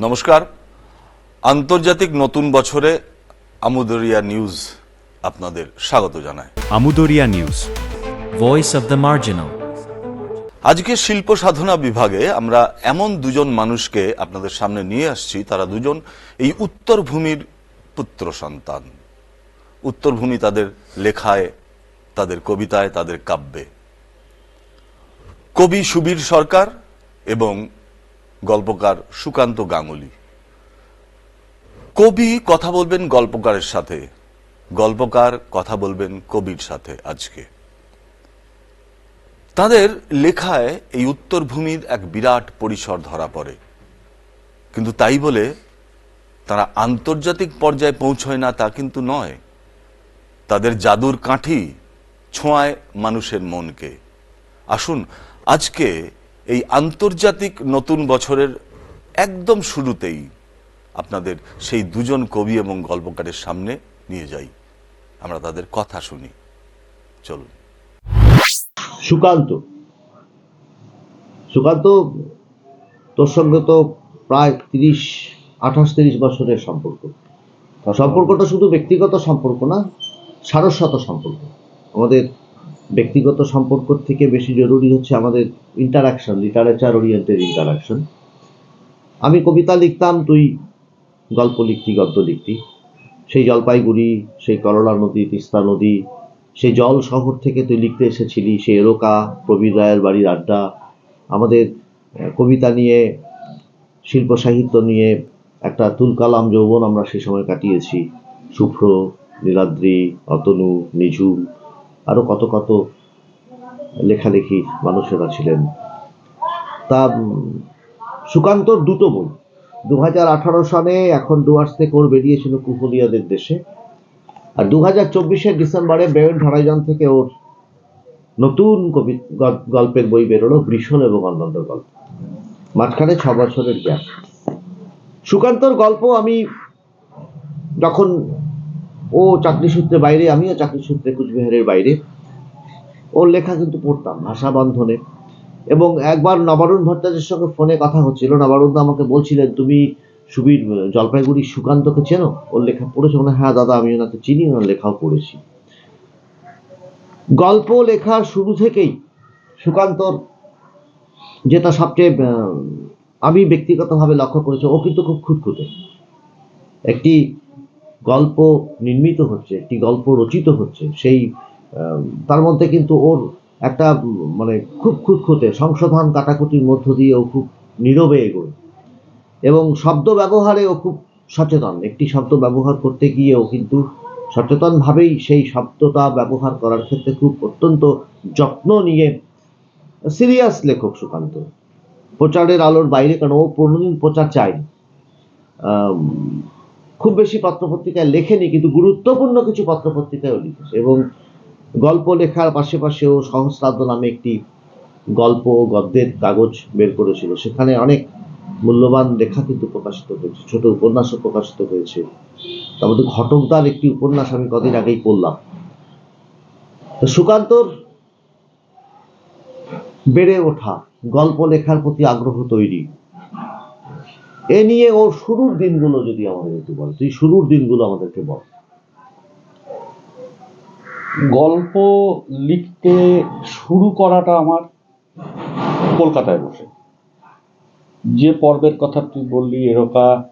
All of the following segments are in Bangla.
নমস্কার। আন্তর্জাতিক নতুন বছরে আমুদরিয়া নিউজ আপনাদের স্বাগত জানায় আমুদরিয়া news. Voice of the Marginal. আজকে শিল্প সাধনা বিভাগে আমরা এমন দুজন মানুষকে আপনাদের সামনে নিয়ে আসছি তারা দুজন এই উত্তর ভূমির পুত্র সন্তান। উত্তরভূমি তাদের লেখায় তাদের কবিতায় তাদের কাব্যে। কবি সুবীর সরকার এবং গল্পকার সুকান্ত গাঙ্গুলি। কবি কথা বলবেন গল্পকারের সাথে, গল্পকার কথা বলবেন কবির সাথে আজকে। তাদের লেখায় এই উত্তরভূমির এক বিরাট পরিসর ধরা পড়ে। কিন্তু তাই বলে তারা আন্তর্জাতিক পর্যায়ে পৌঁছয় না তা কিন্তু নয়। তাদের জাদুর কাঠি ছোঁয়ায় মানুষের মনকে। আসুন আজকে এই আন্তর্জাতিক নতুন বছরের একদম শুরুতেই আপনাদের সেই দুজন কবি এবং গল্পকারের সামনে নিয়ে যাই। আমরা তাদের কথা শুনি। চলুন। সুকান্ত। সুকান্ত, তোর সঙ্গে তো প্রায় তিরিশ, আঠাশ, তিরিশ বছরের সম্পর্ক। সম্পর্কটা শুধু ব্যক্তিগত সম্পর্ক না, সারস্বত সম্পর্ক। আমাদের ব্যক্তিগত সম্পর্ক থেকে বেশি জরুরি হচ্ছে আমাদের ইন্টারাকশন লিটারেচার ওরিয়েন্টেড ইন্টারাকশন আমি কবিতা লিখতাম, তুই গল্প লিখতি, গদ্য লিখতি। সেই জলপাইগুড়ি, সেই করলা নদী, তিস্তা নদী, সেই জল শহর থেকে তুই লিখতে এসেছিলি, সেই এরোকা, প্রবীর রায়ের বাড়ির আড্ডা, আমাদের কবিতা নিয়ে, শিল্প সাহিত্য নিয়ে একটা তুলকালাম যৌবন আমরা সেই সময় কাটিয়েছি। শুভ্র, নীলাদ্রি, অতনু নিঝুম আরও কত কত লেখালেখি মানুষেরা ছিলেন। তা সুকান্তর দুটো বই। দু হাজার আঠারো সালে এখন ডুয়ার্স থেকে ওর বেরিয়েছিল কুফুলিয়াদের দেশে। আর দু হাজার চব্বিশের ডিসেম্বরে বেউন হরাইজন থেকে ওর নতুন কবি গল্পের বই বেরোলো বৃষণ এবং অন্যান্য গল্প। মাঝখানে ছ বছরের গ্যাপ। সুকান্তর গল্প আমি যখন ও চাকরি সূত্রে বাইরে, আমিও চাকরি সূত্রে কুচবিহারের বাইরে। ওর লেখা কিন্তু পড়তাম, ভাষা বন্ধনে। এবং একবার নবারুণ ভট্টাচার্যের সঙ্গে ফোনে কথা হচ্ছিল। নবারুণ আমাকে বলছিলেন, তুমি সুবীর জলপাইগুড়ি সুকান্তকে চেনো? ওর লেখা পড়েছো। মানে হ্যাঁ দাদা, আমি ওনাকে চিনি, ওনার লেখাও পড়েছি। গল্প লেখার শুরু থেকেই সুকান্তর যেটা সবচেয়ে আমি ব্যক্তিগতভাবে লক্ষ্য করেছি, ও কিন্তু খুব খুঁতখুঁতে। একটি গল্প নির্মিত হচ্ছে, একটি গল্প রচিত হচ্ছে, সেই তার মধ্যে কিন্তু ওর একটা মানে খুব খুঁতখুঁতে, সংশোধন কাটাকুটির মধ্য দিয়ে ও খুব নীরবে এগোয়। এবং শব্দ ব্যবহারে ও খুব সচেতন। একটি শব্দ ব্যবহার করতে গিয়েও কিন্তু সচেতনভাবেই সেই শব্দটা ব্যবহার করার ক্ষেত্রে খুব অত্যন্ত যত্ন নিয়ে সিরিয়াস লেখক সুকান্ত। প্রচারের আলোর বাইরে কারণ ও কোনোদিন প্রচার চায়নি খুব বেশি পত্রপত্রিকায় লেখেনি, কিন্তু গুরুত্বপূর্ণ কিছু পত্রপত্রিকায়ও লিখেছে। এবং গল্প লেখার পাশে ও সহস্রাব্দ নামে একটি গল্প, গদ্যের কাগজ বের করেছিল। সেখানে অনেক মূল্যবান লেখা কিন্তু প্রকাশিত হয়েছে, ছোট উপন্যাসও প্রকাশিত হয়েছে। তার মধ্যে ঘটকদার একটি উপন্যাস আমি কদিন আগেই পড়লাম। সুকান্তর বেড়ে ওঠা, গল্প লেখার প্রতি আগ্রহ তৈরি। এ নিয়ে ওর শুরুর দিনগুলো যদি আমাদের একটু বল তুই শুরুর দিনগুলো আমাদেরকে বল। গল্প লিখতে শুরু করাটা আমার কলকাতায় বসে। যে পর্বের কথা তুই বললি, এরকা,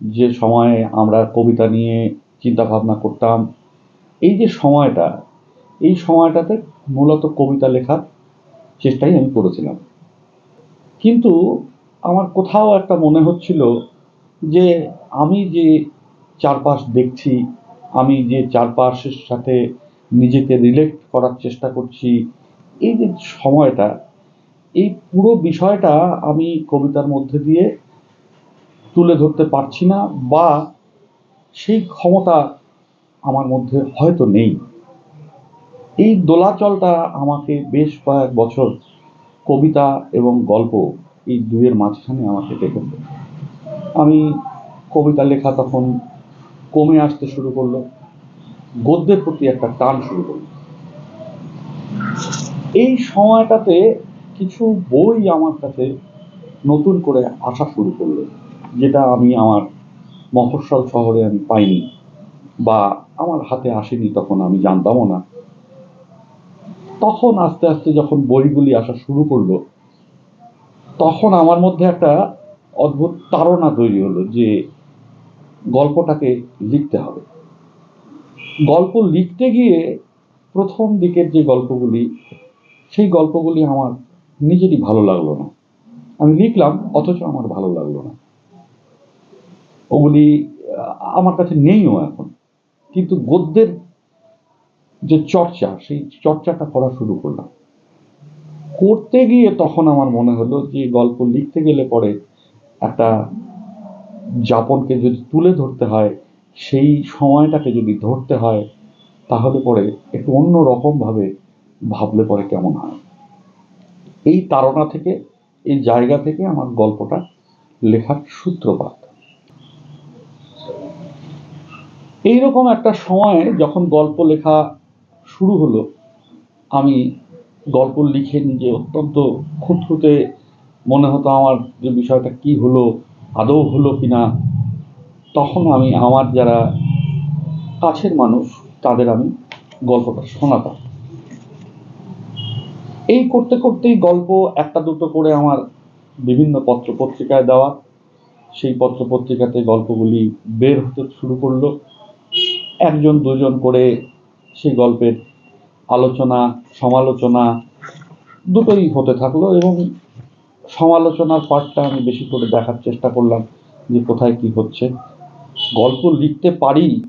যে সময়ে আমরা কবিতা নিয়ে চিন্তা ভাবনা করতাম, এই যে সময়টা, এই সময়টাতে মূলত কবিতা লেখার চেষ্টাই আমি করেছিলাম। কিন্তু আমার কোথাও একটা মনে হচ্ছিল যে আমি যে চারপাশ দেখছি, আমি যে চারপাশের সাথে নিজেকে রিলেট করার চেষ্টা করছি, এই যে সময়টা, এই পুরো বিষয়টা আমি কবিতার মধ্যে দিয়ে তুলে ধরতে পারছি না বা সেই ক্ষমতা আমার মধ্যে হয়তো নেই। এই দোলাচলটা আমাকে বেশ কয়েক বছর কবিতা এবং গল্প এই দুয়ের মাঝখানে আমাকে দেখেছে আমি কবিতা লেখা তখন কমে আসতে শুরু করল, গদ্যের প্রতি একটা টান শুরু করল। এই সময়টাতে কিছু বই আমার কাছে নতুন করে আসা শুরু করল, যেটা আমি আমার মফস্বল শহরে আমি পাইনি বা আমার হাতে আসেনি তখন আমি জানতামও না। তখন আস্তে আস্তে যখন বইগুলি আসা শুরু করল তখন আমার মধ্যে একটা অদ্ভুত তাড়না তৈরি হলো যে গল্পটাকে লিখতে হবে। গল্প লিখতে গিয়ে প্রথম দিকের যে গল্পগুলি, সেই গল্পগুলি আমার নিজেরই ভালো লাগল না। আমি লিখলাম, অথচ আমার ভালো লাগল না। ওগুলি আমার কাছে নেইও এখন। কিন্তু গদ্যের যে চর্চা, সেই চর্চাটা করা শুরু করলাম। করতে গিয়ে তখন আমার মনে হলো যে গল্প লিখতে গেলে পরে একটা যাপনকে যদি তুলে ধরতে হয়, সেই সময়টাকে যদি ধরতে হয়, তাহলে পরে একটু অন্য রকম ভাবে ভাবলে পরে কেমন হয়। এই তাড়না থেকে, এই জায়গা থেকে আমার গল্পটা লেখার সূত্রপাত। এইরকম একটা সময়ে যখন গল্প লেখা শুরু হলো, আমি গল্প লিখেন যে অত্যন্ত খুঁতখুঁতে মনে হতো আমার যে বিষয়টা কি হলো, আদৌ হলো কি না তখন আমি, আমার যারা কাছের মানুষ, তাদের আমি গল্পটা শোনাতাম। এই করতে করতেই গল্প একটা দুটো করে আমার বিভিন্ন পত্র পত্রিকায় দেওয়া। সেই পত্র পত্রিকাতে গল্পগুলি বের হতে শুরু করল। একজন দুজন করে সেই গল্পের আলোচনা, সমালোচনা দুটোই হতে থাকল এবং সমালোচনার পার্টটা আমি বেশি করে দেখার চেষ্টা করলাম যে কোথায় কি হচ্ছে। গল্প লিখতে পারি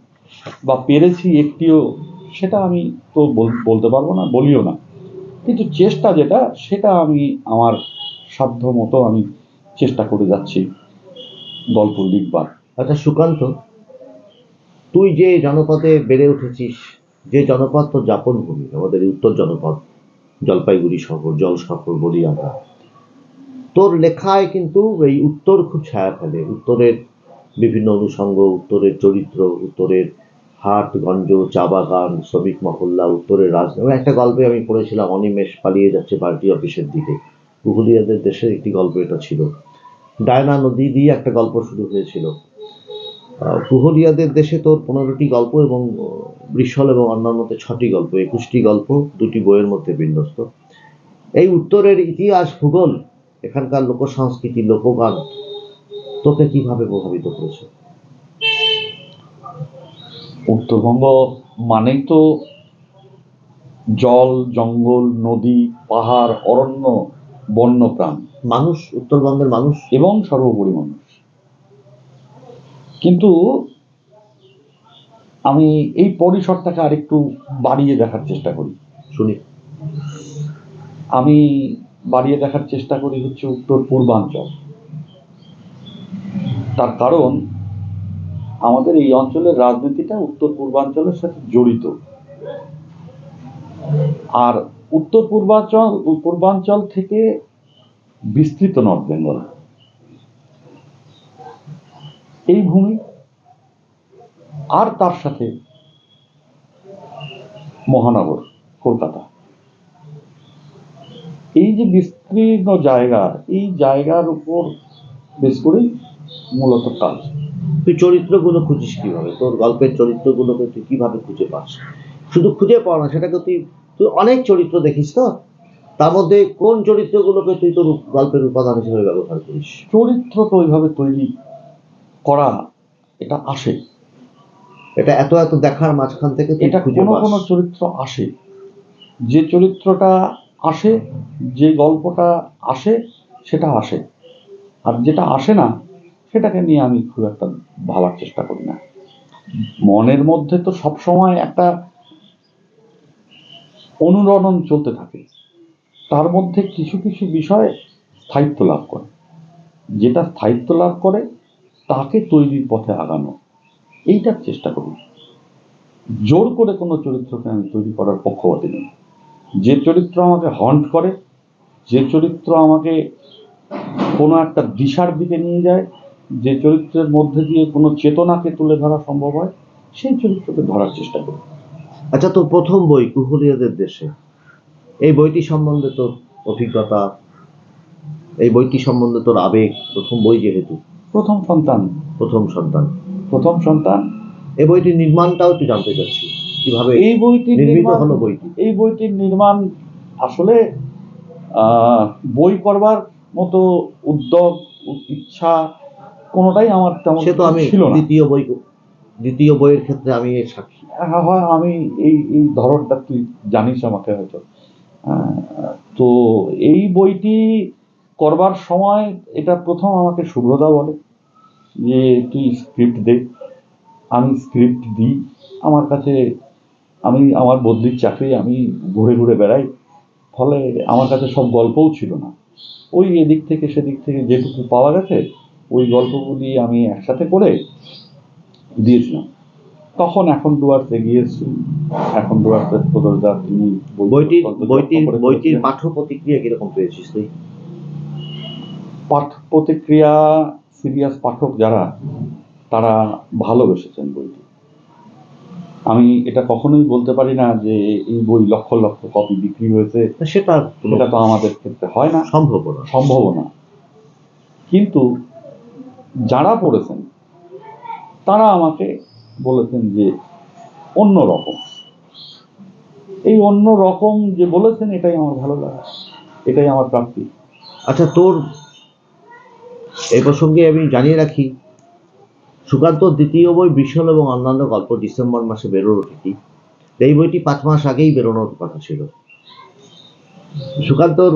বা পেরেছি একটিও, সেটা আমি তো বল- বলতে পারব না, বলিও না। কিন্তু চেষ্টা যেটা, সেটা আমি, আমার সাধ্য মতো আমি চেষ্টা করে যাচ্ছি গল্প লিখবার। আচ্ছা সুকান্ত, তুই যে জনপদে বেড়ে উঠেছিস যে জনপদ তোর যাপন ভূমি আমাদের উত্তর জনপদ, জলপাইগুড়ি শহর, জল শহর বলি আমরা। তোর লেখায় কিন্তু এই উত্তর খুব ছায়া ফেলে। উত্তরের বিভিন্ন অনুষঙ্গ, উত্তরের চরিত্র, উত্তরের হাট, গঞ্জ, চা বাগান, শ্রমিক মহল্লা, উত্তরের রাজনীতি একটা গল্পে আমি পড়েছিলাম, অনিমেষ পালিয়ে যাচ্ছে পার্টি অফিসের দিকে। উহুলিয়াদের দেশের একটি গল্প এটা ছিল। ডায়না নদী দিয়ে একটা গল্প শুরু হয়েছিল। আহ, কুহরিয়াদের দেশে তোর পনেরোটি গল্প এবং বৃষল এবং অন্যান্যতে ছটি গল্প একুশটি গল্প দুটি বইয়ের মধ্যে বিন্যস্ত। এই উত্তরের ইতিহাস ভূগোল এখানকার লোক সংস্কৃতি লোকগান তোকে কীভাবে প্রভাবিত করেছে? উত্তরবঙ্গ মানেই তো জল জঙ্গল নদী পাহাড় অরণ্য বন্যপ্রাণ। মানুষ উত্তরবঙ্গের মানুষ। এবং সর্বোপরি মানুষ কিন্তু আমি এই পরিসরটাকে আরেকটু বাড়িয়ে দেখার চেষ্টা করি। শুনি। আমি বাড়িয়ে দেখার চেষ্টা করি হচ্ছে উত্তর পূর্বাঞ্চল। তার কারণ আমাদের এই অঞ্চলের রাজনীতিটা উত্তর পূর্বাঞ্চলের সাথে জড়িত। আর উত্তর পূর্বাঞ্চল পূর্বাঞ্চল থেকে বিস্তৃত নর্থ বেঙ্গল। এই ভূমি আর তার সাথে মহানগর কলকাতা। এই যে বিস্তীর্ণ জায়গা এই জায়গার উপর বেশ করেই মূলত কাজ। তুই চরিত্রগুলো খুঁজিস কীভাবে? তোর গল্পের চরিত্রগুলোকে তুই কীভাবে খুঁজে পাস? শুধু খুঁজে পাও না সেটাকে তুই তুই অনেক চরিত্র দেখিস তো? তার মধ্যে কোন চরিত্রগুলোকে তুই তোর গল্পের উপাদান হিসেবে ব্যবহার করিস? চরিত্র তো ওইভাবে তৈরি করা এটা আসে। এটা এত এত দেখার মাঝখান থেকে এটা কোনো কোনো চরিত্র আসে। যে চরিত্রটা আসে যে গল্পটা আসে সেটা আসে। আর যেটা আসে না সেটাকে নিয়ে আমি খুব একটা ভাবার চেষ্টা করি না। মনের মধ্যে তো সবসময় একটা অনুরণন চলতে থাকে। তার মধ্যে কিছু কিছু বিষয় স্থায়িত্ব লাভ করে। যেটা স্থায়িত্ব লাভ করে তাকে তৈরির পথে আগানো। এইটার চেষ্টা করুন। জোর করে কোনো চরিত্রকে আমি তৈরি করার পক্ষপাতি নেই। যে চরিত্র আমাকে হন্ট করে, যে চরিত্র আমাকে কোনো একটা দিশার দিকে নিয়ে যায়, যে চরিত্রের মধ্যে দিয়ে কোনো চেতনাকে তুলে ধরা সম্ভব হয়, সেই চরিত্রকে ধরার চেষ্টা করি আচ্ছা তোর প্রথম বই কুহুলিয়াদের দেশে। এই বইটি সম্বন্ধে তোর অভিজ্ঞতা, এই বইটি সম্বন্ধে তোর আবেগ, প্রথম বই যেহেতু। প্রথম সন্তান। প্রথম সন্তান। প্রথম সন্তান। এই বইটির নির্মাণটাও একটু জানতে চাচ্ছি। কীভাবে এই বইটির নির্মিত হলো বইটি? এই বইটির নির্মাণ আসলে বই করবার মতো উদ্যোগ ইচ্ছা কোনোটাই আমার তেমন সে তো আমি ছিল দ্বিতীয় বই দ্বিতীয় বইয়ের ক্ষেত্রে আমি এর সাক্ষী। হ্যাঁ, হয় আমি এই এই ধরনটা তুই জানিস আমাকে হয়তো। তো এই বইটি করবার সময় এটা প্রথম আমাকে শুভ্রতা বলে যে তুই স্ক্রিপ্ট দে আমি স্ক্রিপ্ট দিই। আমার কাছে আমি আমার বদলির চাকরি আমি ঘুরে ঘুরে বেড়াই। ফলে আমার কাছে সব গল্পও ছিল না। ওই এদিক থেকে সেদিক থেকে যেটুকু পাওয়া গেছে ওই গল্পগুলি আমি একসাথে করে দিয়েছিলাম। তখন এখন ডুয়ার্স এগিয়ে এখন ডুয়ার্সের প্রদর্শা তিনি বই বইটির বইটির বইটির পাঠ্য প্রতিক্রিয়া কীরকম পেয়েছিস তুই? পাঠ প্রতিক্রিয়া সিরিয়াস পাঠক যারা তারা ভালোবেসেছেন বইটি। আমি এটা কখনোই বলতে পারি না যে এই বই লক্ষ লক্ষ কপি বিক্রি হয়েছে। সেটা এটা তো আমাদের ক্ষেত্রে হয় না। সম্ভব না। সম্ভব না। কিন্তু যারা পড়েছেন তারা আমাকে বলেছেন যে অন্য রকম। এই অন্য রকম যে বলেছেন এটাই আমার ভালো লাগে। এটাই আমার প্রাপ্তি। আচ্ছা তোর এই প্রসঙ্গে আমি জানিয়ে রাখি, সুকান্ত দ্বিতীয় বই বিশাল এবং অন্যান্য গল্প ডিসেম্বর মাসে বেরোলো ঠিকই। এই বইটি পাঁচ মাস আগেই বেরোনোর কথা ছিল। সুকান্তর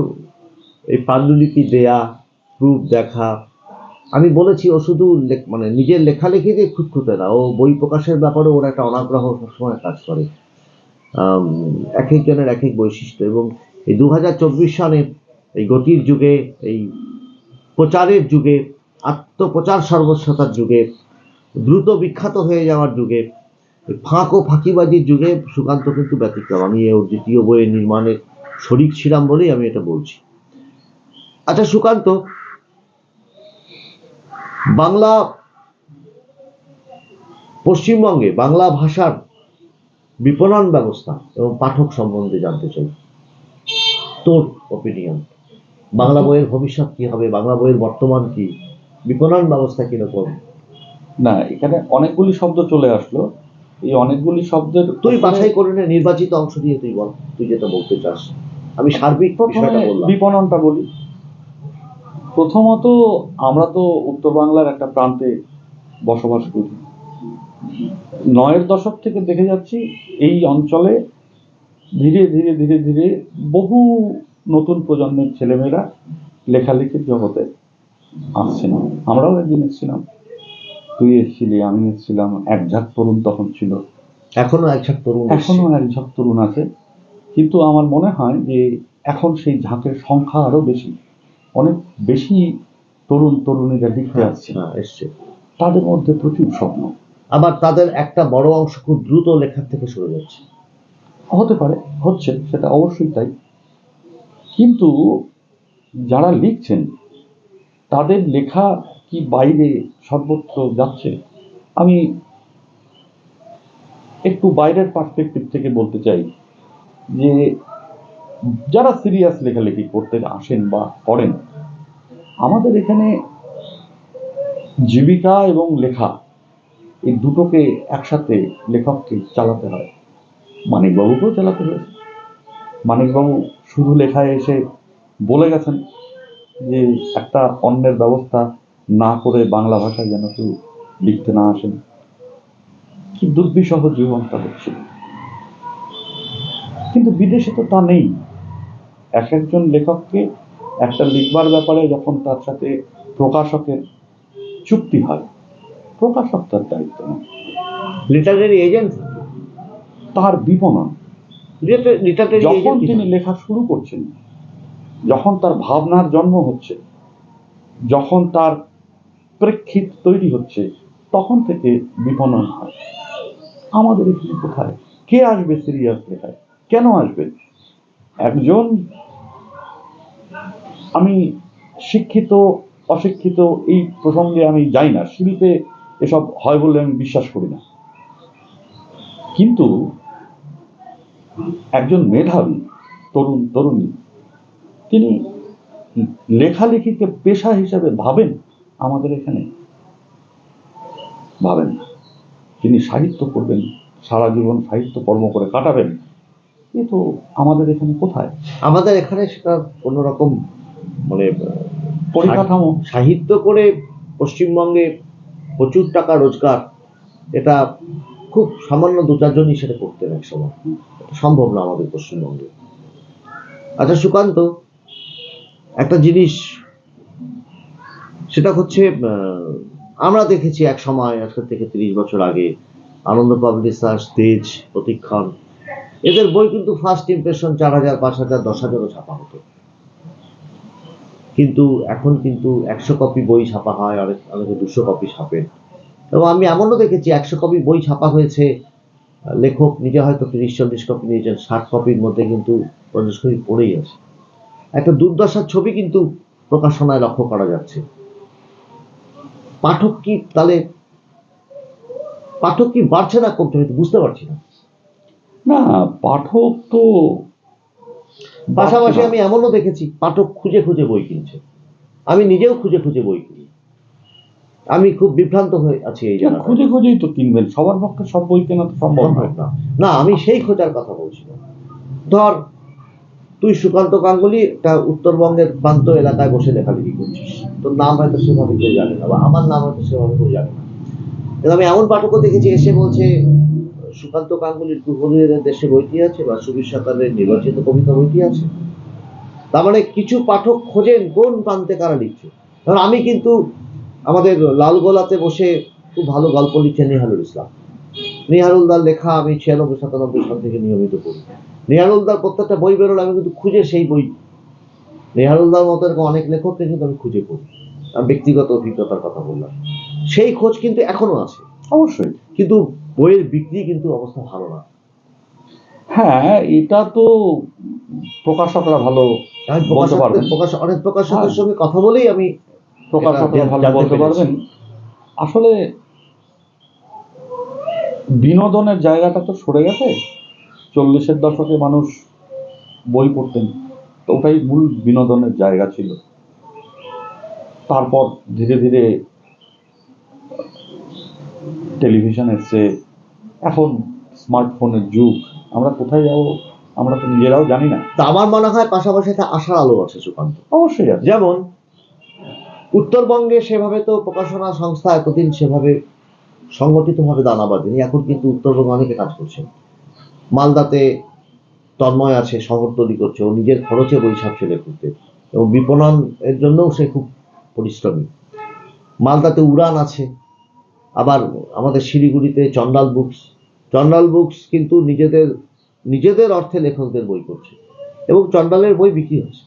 এই পাণ্ডুলিপি দেয়া প্রুফ দেখা, আমি বলেছি ও শুধু মানে নিজের লেখালেখিতে খুঁতখুঁতে না, ও বই প্রকাশের ব্যাপারে ওর একটা অনাগ্রহ সবসময় কাজ করে। এক একজনের এক এক বৈশিষ্ট্য এবং এই দু সালে এই গতির যুগে এই প্রচারের যুগে, আত্মপ্রচার সর্বস্বতার যুগে, দ্রুত বিখ্যাত হয়ে যাওয়ার যুগে, ফাঁক ও ফাঁকিবাজির যুগে সুকান্ত কিন্তু ব্যতিক্রম। আমি ওর দ্বিতীয় বইয়ের নির্মাণের শরিক ছিলাম বলেই আমি এটা বলছি। আচ্ছা সুকান্ত, বাংলা পশ্চিমবঙ্গে বাংলা ভাষার বিপণন ব্যবস্থা এবং পাঠক সম্বন্ধে জানতে চাই। তোর ওপিনিয়ন বাংলা বইয়ের ভবিষ্যৎ কি হবে? বাংলা বইয়ের বর্তমান কি? বিপণন ব্যবস্থা কীরকম? না এখানে অনেকগুলি শব্দ চলে আসলো। এই অনেকগুলি শব্দের তুই বাছাই করে নে নির্বাচিত অংশ দিয়ে তুই বল তুই যেটা বলতে চাস। আমি সার্বিক বিষয়টা বললাম। বিপণনটা বলি। প্রথমত আমরা তো উত্তর বাংলার একটা প্রান্তে বসবাস করি। নয়ের দশক থেকে দেখে যাচ্ছি এই অঞ্চলে ধীরে ধীরে ধীরে ধীরে বহু নতুন প্রজন্মের ছেলেমেয়েরা লেখালেখির জগতে আসছে না। আমরাও একদিন এসেছিলাম। তুই এসেছিলি আমি এসেছিলাম। এক ঝাঁক তরুণ তখন ছিল। এখনও একঝাক তরুণ এখনও এক ঝাঁক তরুণ আছে। কিন্তু আমার মনে হয় যে এখন সেই ঝাঁকের সংখ্যা আরও বেশি। অনেক বেশি তরুণ তরুণীরা লিখতে আসছে। হ্যাঁ এসছে। তাদের মধ্যে প্রচুর স্বপ্ন। আবার তাদের একটা বড় অংশ খুব দ্রুত লেখার থেকে সরে যাচ্ছে। হতে পারে হচ্ছে সেটা অবশ্যই তাই। কিন্তু যারা লিখছেন, তাদের লেখা কি বাইরে সর্বত্র যাচ্ছে? আমি একটু বাইরের পার্সপেক্টিভ থেকে বলতে চাই যে, যারা সিরিয়াস লেখালেখি করতে আসেন বা করেন, আমাদের এখানে জীবিকা এবং লেখা এই দুটোকে একসাথে লেখককে চালাতে হয়। মানিকবাবুকেও চালাতে হয়েছে মানিকবাবু শুধু লেখায় এসে বলে গেছেন যে একটা অন্যের ব্যবস্থা না করে বাংলা ভাষায় যেন কেউ লিখতে না আসেন। কি দুর্বিষহ জীবন তাদের ছিল কিন্তু বিদেশে তো তা নেই। এক একজন লেখককে একটা লিখবার ব্যাপারে যখন তার সাথে প্রকাশকের চুক্তি হয় প্রকাশক তার দায়িত্ব নেয়। Literary agent? তার বিপণন। যখন তিনি লেখা শুরু করছেন যখন তার ভাবনার জন্ম হচ্ছে যখন তার প্রেক্ষিত তৈরি হচ্ছে তখন থেকে বিপণন হয়। আমাদের এখানে কোথায়? কে আসবে সিরিয়াস লেখায় কেন আসবে? একজন আমি শিক্ষিত অশিক্ষিত এই প্রসঙ্গে আমি যাই না। শিল্পে এসব হয় বলে আমি বিশ্বাস করি না। কিন্তু একজন মেধাবী তরুণ তরুণী। তিনি লেখালেখিকে পেশা হিসাবে ভাবেন আমাদের এখানে? ভাবেন না। তিনি সাহিত্য করবেন সারা জীবন সাহিত্য কর্ম করে কাটাবেন। এ তো আমাদের এখানে কোথায়? আমাদের এখানে সেটা অন্যরকম মানে পরিকাঠামো। সাহিত্য করে পশ্চিমবঙ্গে প্রচুর টাকা রোজগার এটা খুব সামান্য দু চারজনই সেটা করতেন এক সময় সম্ভব না আমাদের পশ্চিমবঙ্গে। আচ্ছা সুকান্ত, একটা জিনিস, সেটা হচ্ছে আমরা দেখেছি এক সময়, আজকে থেকে তিরিশ বছর আগে, আনন্দ পাবলিশার্স তেজ প্রতীক্ষণ এদের বই কিন্তু ফার্স্ট ইমপ্রেশন চার হাজার, পাঁচ হাজার, দশ হাজারও ছাপা হতো। কিন্তু এখন কিন্তু একশো কপি বই ছাপা হয়, অনেক, অনেকে দুশো কপি ছাপেন। এবং আমি এমনও দেখেছি একশো কপি বই ছাপা হয়েছে। লেখক নিজে হয়তো তিরিশ চল্লিশ কপি নিয়েছেন ষাট কপির মধ্যে কিন্তু পঞ্চাশ কপি পড়েই আছে। একটা দুর্দশার ছবি কিন্তু প্রকাশনায় লক্ষ্য করা যাচ্ছে। পাঠক কি তাহলে পাঠক কি বাড়ছে না কমতে হয়তো বুঝতে পারছি না। না পাঠক তো পাশাপাশি আমি এমনও দেখেছি পাঠক খুঁজে খুঁজে বই কিনছে। আমি নিজেও খুঁজে খুঁজে বই কিনি। আমি খুব বিভ্রান্ত হয়ে আছি এই জায়গায় খুঁজে খুঁজেই তো কিনবেন। সবার পক্ষে সব বই কেনা তো সম্ভব না। না আমি সেই খোঁজার কথা বলছি। ধর তুই সুকান্ত গাঙ্গুলি একটা উত্তরবঙ্গের প্রান্ত এলাকায় বসে লেখালেখি করছিস। তোর নাম হয়তো সেভাবে কেউ জানে না বা আমার নাম হয়তো সেভাবে কেউ জানে না। কিন্তু আমি এমন পাঠকও দেখেছি এসে বলছে সুকান্ত গাঙ্গুলির দুহরিদের দেশে বইটি আছে বা সুবীর সরকারের নির্বাচিত কবিতা বইটি আছে। তার মানে কিছু পাঠক খোঁজেন কোন প্রান্তে কারা লিখছে। কারণ আমি কিন্তু আমাদের লালগোলাতে বসে খুব ভালো গল্প লিখছেন নিহালুল ইসলাম। নিহারুলদার লেখা আমি ছিয়ানব্বই সাতানব্বই সাল থেকে নিয়মিত পড়ি। নিহারুলদার প্রত্যেকটা বই বেরোলে আমি কিন্তু খুঁজে সেই বই। নিহারুলদার মতো এরকম অনেক লেখককে কিন্তু আমি খুঁজে পড়ি। আমি ব্যক্তিগত অভিজ্ঞতার কথা বললাম। সেই খোঁজ কিন্তু এখনও আছে। অবশ্যই। কিন্তু বইয়ের বিক্রি কিন্তু অবস্থা ভালো না। হ্যাঁ এটা তো প্রকাশকরা ভালো। প্রকাশ অনেক প্রকাশকের হ্যাঁ। সঙ্গে কথা বলেই আমি প্রকাশকরা এটা বলতে পারবেন? আসলে বিনোদনের জায়গাটা তো সরে গেছে। চল্লিশের দশকে মানুষ বই পড়তেন। তো ওটাই মূল বিনোদনের জায়গা ছিল। তারপর ধীরে ধীরে টেলিভিশন এসছে। এখন স্মার্টফোনের যুগ। আমরা কোথায় যাব? আমরা তো নিজেরাও জানি না। তা আমার মনে হয় পাশাপাশি একটা আশার আলো আছে সুকান্ত। অবশ্যই যেমন উত্তরবঙ্গে সেভাবে তো প্রকাশনা সংস্থা এতদিন সেভাবে সংগঠিতভাবে দানা বাঁধেনি। এখন কিন্তু উত্তরবঙ্গে অনেকে কাজ করছে। মালদাতে তন্ময় আছে, শহর তৈরি করছে, ও নিজের খরচে বই ছাপছে লেখকদের এবং বিপণন এর জন্যও সে খুব পরিশ্রমী। মালদাতে উড়ান আছে, আবার আমাদের শিলিগুড়িতে চন্ডাল বুকস। চন্ডাল বুকস কিন্তু নিজেদের নিজেদের অর্থে লেখকদের বই করছে। এবং চন্ডালের বই বিক্রি হচ্ছে।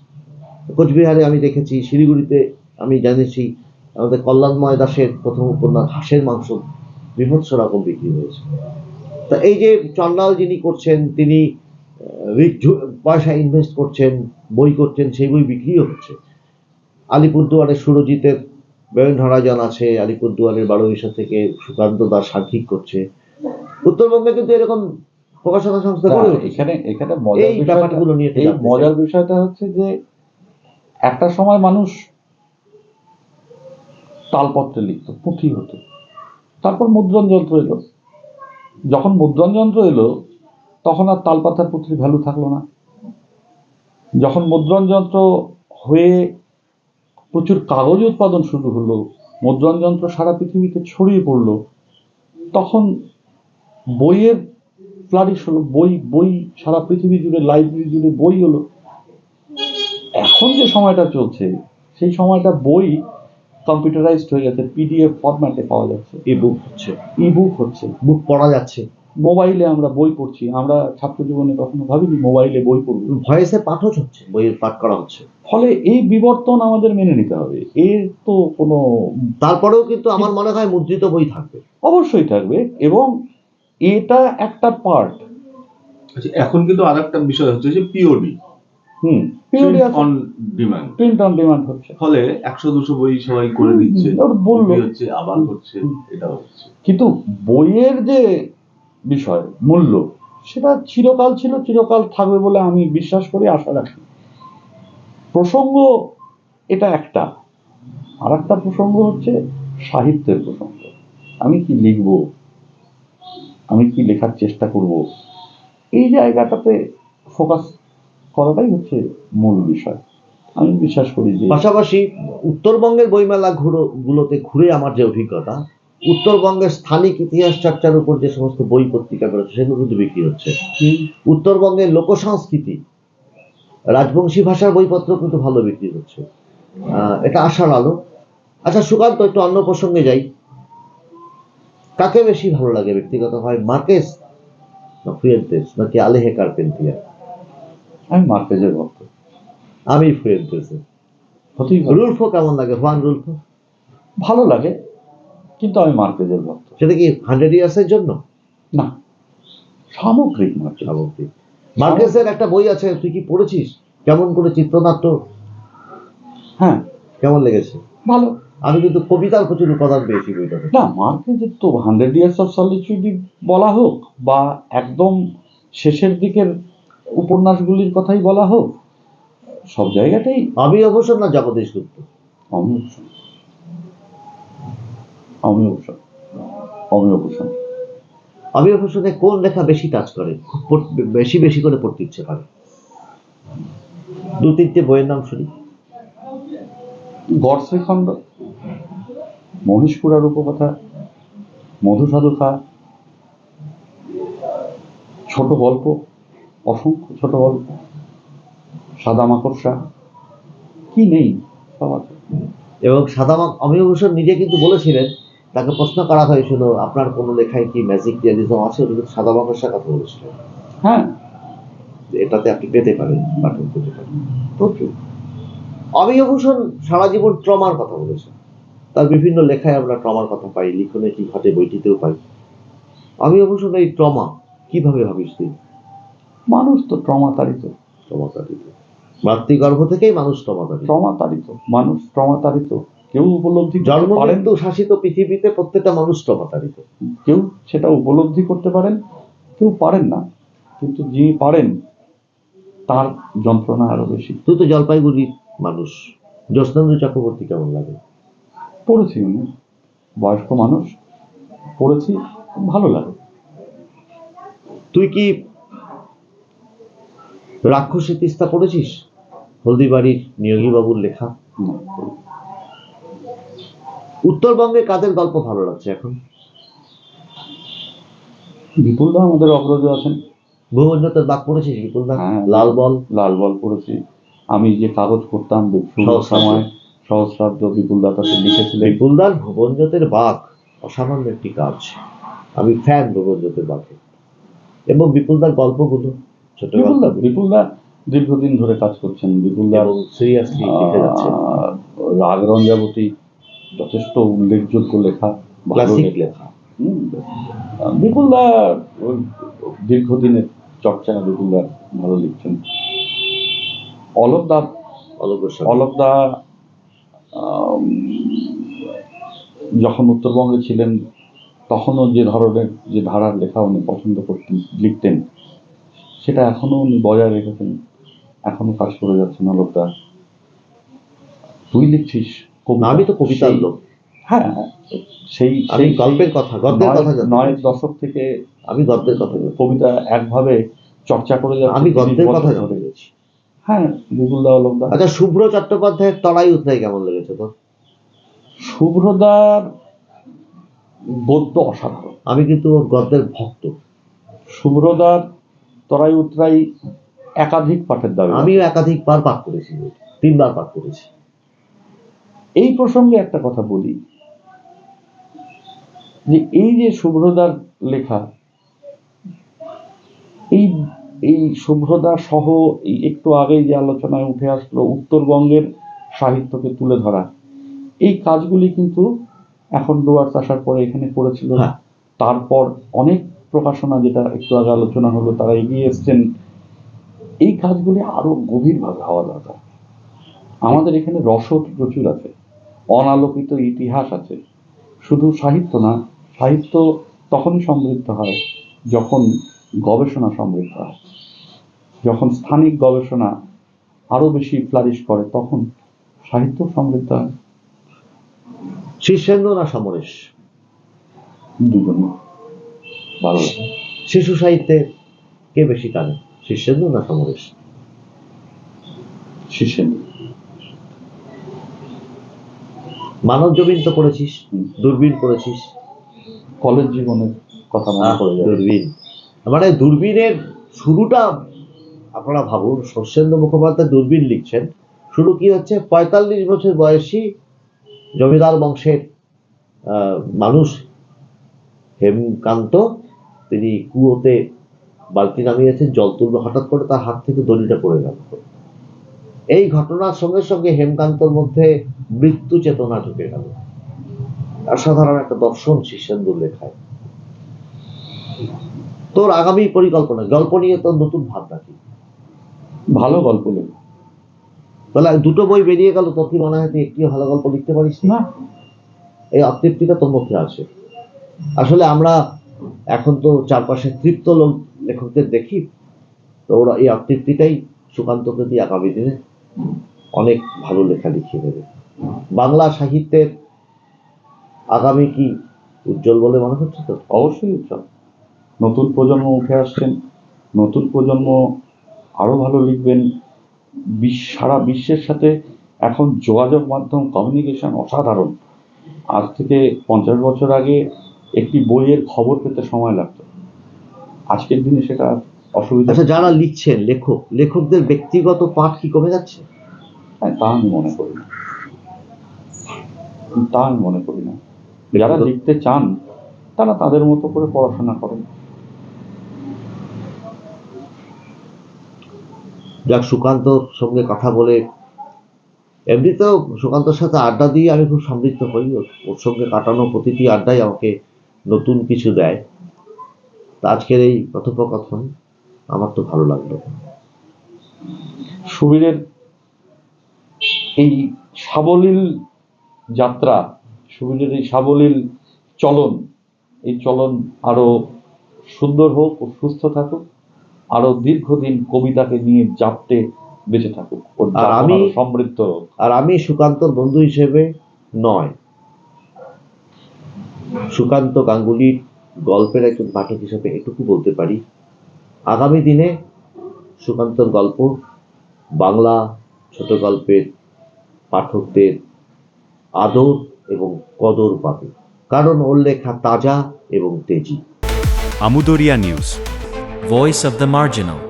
কোচবিহারে আমি দেখেছি, শিলিগুড়িতে আমি জেনেছি আমাদের কল্যাণময় দাসের প্রথম উপন্যাস হাঁসের মাংস বিভৎস রকম বিক্রি হয়েছে তা এই যে চন্ডাল যিনি করছেন তিনি পয়সা ইনভেস্ট করছেন বই করছেন সেই বই বিক্রিও হচ্ছে। আলিপুরদুয়ারে সুরজিতের বেয়নহরাজন আছে আলিপুরদুয়ারের বারোইশা থেকে সুকান্ত দাস সাক্ষিক করছে। উত্তরবঙ্গে কিন্তু এরকম প্রকাশনা সংস্থা গড়ে এখানে এখানে মজার নিয়ে এই মজার বিষয়টা হচ্ছে যে একটা সময় মানুষ তালপত্রে লিখতো, পুঁথি হতো। তারপর মুদ্রণ যন্ত্র এলো। যখন মুদ্রণ যন্ত্র এলো, তখন আর তালপাতার পুঁথির ভ্যালু থাকল না। যখন মুদ্রণ যন্ত্র হয়ে প্রচুর কাগজ উৎপাদন শুরু হলো, মুদ্রণ যন্ত্র সারা পৃথিবীতে ছড়িয়ে পড়ল, তখন বইয়ের ফ্লারিশ হলো, বই বই সারা পৃথিবী জুড়ে লাইব্রেরি জুড়ে বই হলো। এখন যে সময়টা চলছে, সেই সময়টা বই কম্পিউটারাইজড হয়ে গেছে পিডিএফ ফরম্যাটে পাওয়া যাচ্ছে। ই বুক হচ্ছে। ইবুক হচ্ছে। বুক পড়া যাচ্ছে। মোবাইলে আমরা বই পড়ছি। আমরা ছাত্র জীবনে কখনো ভাবিনি মোবাইলে বই পড়ব। ভয়েসে পাঠও হচ্ছে বইয়ের পাঠ করা হচ্ছে। ফলে এই বিবর্তন আমাদের মেনে নিতে হবে। এর তো কোনো তারপরেও কিন্তু আমার মনে হয় মুদ্রিত বই থাকবে। অবশ্যই থাকবে এবং এটা একটা পার্ট আচ্ছা এখন কিন্তু আর একটা বিষয় হচ্ছে যে POD hmm on demand print on demand হচ্ছে। ফলে একশো দুশো বই সবাই করে দিচ্ছে। হচ্ছে আবার হচ্ছে এটা হচ্ছে। কিন্তু বইয়ের যে বিষয় মূল্য সেটা চিরকাল ছিল চিরকাল থাকবে বলে আমি বিশ্বাস করি আশা রাখি। প্রসঙ্গ এটা একটা। আর একটা প্রসঙ্গ হচ্ছে সাহিত্যের প্রসঙ্গ। আমি কি লিখব? আমি কি লেখার চেষ্টা করব? এই জায়গাটাতে ফোকাস করাটাই হচ্ছে মূল বিষয়। আমি বিশ্বাস করি যে পাশাপাশি উত্তরবঙ্গের বইমেলা ঘুরো গুলোতে ঘুরে আমার যে অভিজ্ঞতা উত্তরবঙ্গের স্থানিক ইতিহাস চর্চার উপর যে সমস্ত বই পত্রিকা বেরোচ্ছে সেগুলো কিন্তু বিক্রি হচ্ছে। উত্তরবঙ্গের লোক সংস্কৃতি রাজবংশী ভাষার বইপত্র কিন্তু ভালো বিক্রি হচ্ছে। আহ, এটা আশার আলো। আচ্ছা সুকান্ত একটু অন্য প্রসঙ্গে যাই। কাকে বেশি ভালো লাগে ব্যক্তিগত হয় মার্কেস না ফুয়েন্টেস নাকি আলেহে কার্পেন্টিয়ার আমি মার্কেজের ভক্ত আমি হতেই পারে। রুলফো কেমন লাগে? হুয়ান রুলফো ভালো লাগে কিন্তু আমি মার্কেজের ভক্ত সেটা কি হান্ড্রেড ইয়ার্সের জন্য? না সামগ্রিক মার্কেজ সামগ্রিক। মার্কেসের একটা বই আছে তুই কি পড়েছিস? কেমন করে চিত্রনাট্য? হ্যাঁ। কেমন লেগেছে? ভালো। আমি কিন্তু কবিতার প্রচুর উপাদান পেয়েছি বইটাতে। না মার্কেজের তো হান্ড্রেড ইয়ার্স অফ সলিচুডি বলা হোক বা একদম শেষের দিকের উপন্যাসগুলির কথাই বলা হোক সব জায়গাতেই আমি অবশ্য না জগদীশ গুপ্ত অমি অবসর অমি অবসর অমি অবসর আমি অবশ্য কোন লেখা বেশি কাজ করে বেশি বেশি করে পড়তে ইচ্ছে করে? দু তিনটে বইয়ের নাম শুনি। গড় শ্রীখণ্ড মহিষপুরার উপকথা মধুসাধু খা ছোট গল্প অসংখ্য ছোট গল্প সাদা মাকড়সা কি নেই আছে। এবং সাদা মা- আমি অবশ্য নিজে কিন্তু বলেছিলেন তাকে প্রশ্ন করা হয়েছিল আপনার কোনো লেখায় কি ম্যাজিক রিয়ালিজম আছে? উনি কিন্তু সাদা মাকড়সার কথা বলেছিলেন। হ্যাঁ। এটাতে আপনি পেতে পারেন পাঠক পেতে পারেন। প্রচুর। আমি অবশ্য সারা জীবন ট্রমার কথা বলেছেন। তার বিভিন্ন লেখায় আমরা ট্রমার কথা পাই লিখনে কি ঘটে বইটিতেও পাই। আমি অবশ্য এই ট্রমা কীভাবে ভাবিস তুই মানুষ তো ট্রমাতারিত ট্রমাতারিত মাতৃগর্ভ থেকেই মানুষ ট্রমাতারিত ট্রমাতারিত মানুষ ট্রমাতারিত কেউ উপলব্ধি জন্ম পারেন। মৃত্যু শাসিত পৃথিবীতে প্রত্যেকটা মানুষ ট্রমাতারিত কেউ সেটা উপলব্ধি করতে পারেন। কেউ পারেন না। কিন্তু যিনি পারেন তার যন্ত্রণা আরও বেশি। তুই তো জলপাইগুড়ির মানুষ। জ্যোৎস্নেন্দ্র চক্রবর্তী কেমন লাগে? পড়েছি উনি বয়স্ক মানুষ। পড়েছি। ভালো লাগে। তুই কি রাক্ষসী তিস্তা পড়েছিস? হলদিবাড়ির নিয়োগী বাবুর লেখা। উত্তরবঙ্গে কাদের গল্প ভালো লাগছে এখন? বিপুল দা আমাদের অগ্রজ আছেন। ভূমন্যতের বাঘ পড়েছিস বিপুল দা? হ্যাঁ। লাল বল? লাল বল পড়েছি। আমি যে কাগজ করতাম সময় সহস্রাব্দ বিপুল দা তাতে লিখেছিলেন। বিপুলদার ভুবনজ্যোতের বাঘ অসামান্য একটি কাজ। আমি ফ্যান ভুবনজ্যোতের বাঘের এবং বিপুলদার গল্পগুলো। ছোট বিপুল গল্প দা দীর্ঘদিন ধরে কাজ করছেন বিপুল দা এবং সিরিয়াসলি লিখে যাচ্ছে আহ, রাগ রঞ্জাবতী যথেষ্ট উল্লেখযোগ্য লেখা ক্লাসিক লেখা। লেখা। হুম। বিপুল দা দীর্ঘদিনের চর্চা বিপুল দা ভালো লিখছেন। অলোক দা অলোক। দা যখন উত্তরবঙ্গে ছিলেন তখনও যে ধরনের যে ধারার লেখা উনি পছন্দ করতেন লিখতেন। সেটা এখনও উনি বজায় রেখেছেন। এখনও কাজ করে যাচ্ছেন অলোক দা তুই লিখছিস আমি তো কবিতার লোক। হ্যাঁ সেই আমি সেই- গল্পের কথা গদ্যের কথা নয় দশক থেকে আমি গদ্যের কথা কবিতা একভাবে চর্চা করে যাচ্ছে আমি 30 গদ্যের কথা ধরে। গেছি হ্যাঁ বিপুল দা অলোক আচ্ছা শুভ্র চট্টোপাধ্যায়ের তরাই উত্তরাই কেমন লেগেছে তো শুভ্রদার গদ্য অসাধারণ। আমি কিন্তু ওর গদ্যের ভক্ত। শুভ্রদার তরাই উতরাই একাধিক পাঠের দাবি আমিও একাধিকবার পাঠ করেছি তিনবার পাঠ করেছি। এই প্রসঙ্গে একটা কথা বলি যে এই যে শুভ্রদার লেখা এই এই শুভ্রদা সহ এই একটু আগেই যে আলোচনায় উঠে আসলো উত্তরবঙ্গের সাহিত্যকে তুলে ধরা এই কাজগুলি কিন্তু এখন ডুয়ার্স আসার পরে এখানে করেছিল। হ্যাঁ। তারপর অনেক প্রকাশনা যেটা একটু আগে আলোচনা হলো তারা এগিয়ে এসছেন। এই কাজগুলি আরও গভীরভাবে হওয়া দরকার। আমাদের এখানে রসদ প্রচুর আছে। অনালোকিত ইতিহাস আছে। শুধু সাহিত্য না সাহিত্য তখনই সমৃদ্ধ হয় যখন গবেষণা সমৃদ্ধ হয়। যখন স্থানিক গবেষণা আরও বেশি ফ্লারিশ করে তখন সাহিত্য সমৃদ্ধ হয়। শীর্ষেন্দ্র না সমরেশ? দুজনে। ভালো লাগে। শিশু সাহিত্যে কে বেশি টানে শীর্ষেন্দু না সমরেশ শীর্ষেন্দু মানব জমিন তো করেছিস দূরবীন করেছিস। কলেজ জীবনের কথা মনে পড়ে যায়। দূরবীন। মানে দূরবীনের শুরুটা আপনারা ভাবুন শস্যেন্দ্র মুখোপাধ্যায় দূরবীন লিখছেন। শুরু কি হচ্ছে? পঁয়তাল্লিশ বছর বয়সী জমিদার বংশের আহ, মানুষ হেমকান্ত তিনি কুয়োতে বালতি নামিয়েছেন জল তুলবে হঠাৎ করে তার হাত থেকে দড়িটা পড়ে গেল। এই ঘটনার সঙ্গে সঙ্গে হেমকান্তর মধ্যে মৃত্যু চেতনা ঢুকে গেল। অসাধারণ একটা দর্শন শীর্ষেন্দুর লেখায়। তোর আগামী পরিকল্পনা গল্প নিয়ে তোর নতুন ভাবনা কি? ভালো গল্প লেখে তাহলে দুটো বই বেরিয়ে গেল তোর কি মনে হয় তুই একটিও ভালো গল্প লিখতে পারিস না? এই অতৃপ্তিটা তোর মধ্যে আছে। আসলে আমরা এখন তো চারপাশে তৃপ্ত লোক লেখকদের দেখি, তো ওরা এই অতৃপ্তিটাই সুকান্তকে দিয়ে আগামী দিনে অনেক ভালো লেখা লিখিয়ে দেবে। বাংলা সাহিত্যের আগামী কি উজ্জ্বল বলে মনে হচ্ছে তো? অবশ্যই উৎসব নতুন প্রজন্ম উঠে আসছেন, নতুন প্রজন্ম আরও ভালো লিখবেন। বিশ্ব- সারা বিশ্বের সাথে এখন যোগাযোগ মাধ্যম কমিউনিকেশন অসাধারণ। আজ থেকে পঞ্চাশ বছর আগে একটি বইয়ের খবর পেতে সময় লাগতো। আজকের দিনে সেটা অসুবিধা আচ্ছা যারা লিখছেন লেখক লেখকদের ব্যক্তিগত পাঠ কি কমে যাচ্ছে? হ্যাঁ, তা আমি মনে করি না। তা আমি মনে করি না। যারা লিখতে চান তারা তাদের মতো করে পড়াশোনা করেন। যাক সুকান্তর সঙ্গে কথা বলে এমনিতেও সুকান্তর সাথে আড্ডা দিয়ে আমি খুব সমৃদ্ধ হই। ওর- ওর সঙ্গে কাটানো প্রতিটি আড্ডাই আমাকে নতুন কিছু দেয়। তা আজকের এই কথোপকথন আমার তো ভালো লাগল। সুবীরের এই সাবলীল যাত্রা সুবীরের এই সাবলীল চলন এই চলন আরও সুন্দর হোক ও সুস্থ থাকুক আরও দীর্ঘদিন কবিতাকে নিয়ে জাপটে বেঁচে থাকুক আর আমি- সমৃদ্ধ হোক। আর আমি সুকান্তর বন্ধু হিসেবে নয়। সুকান্ত গাঙ্গুলির গল্পের একজন পাঠক হিসেবে এটুকু বলতে পারি। আগামী দিনে সুকান্তর গল্প বাংলা ছোট গল্পের পাঠকদের আদর এবং কদর পাবে। কারণ ওর লেখা তাজা এবং তেজি। আমুদরিয়া news, voice of the marginal.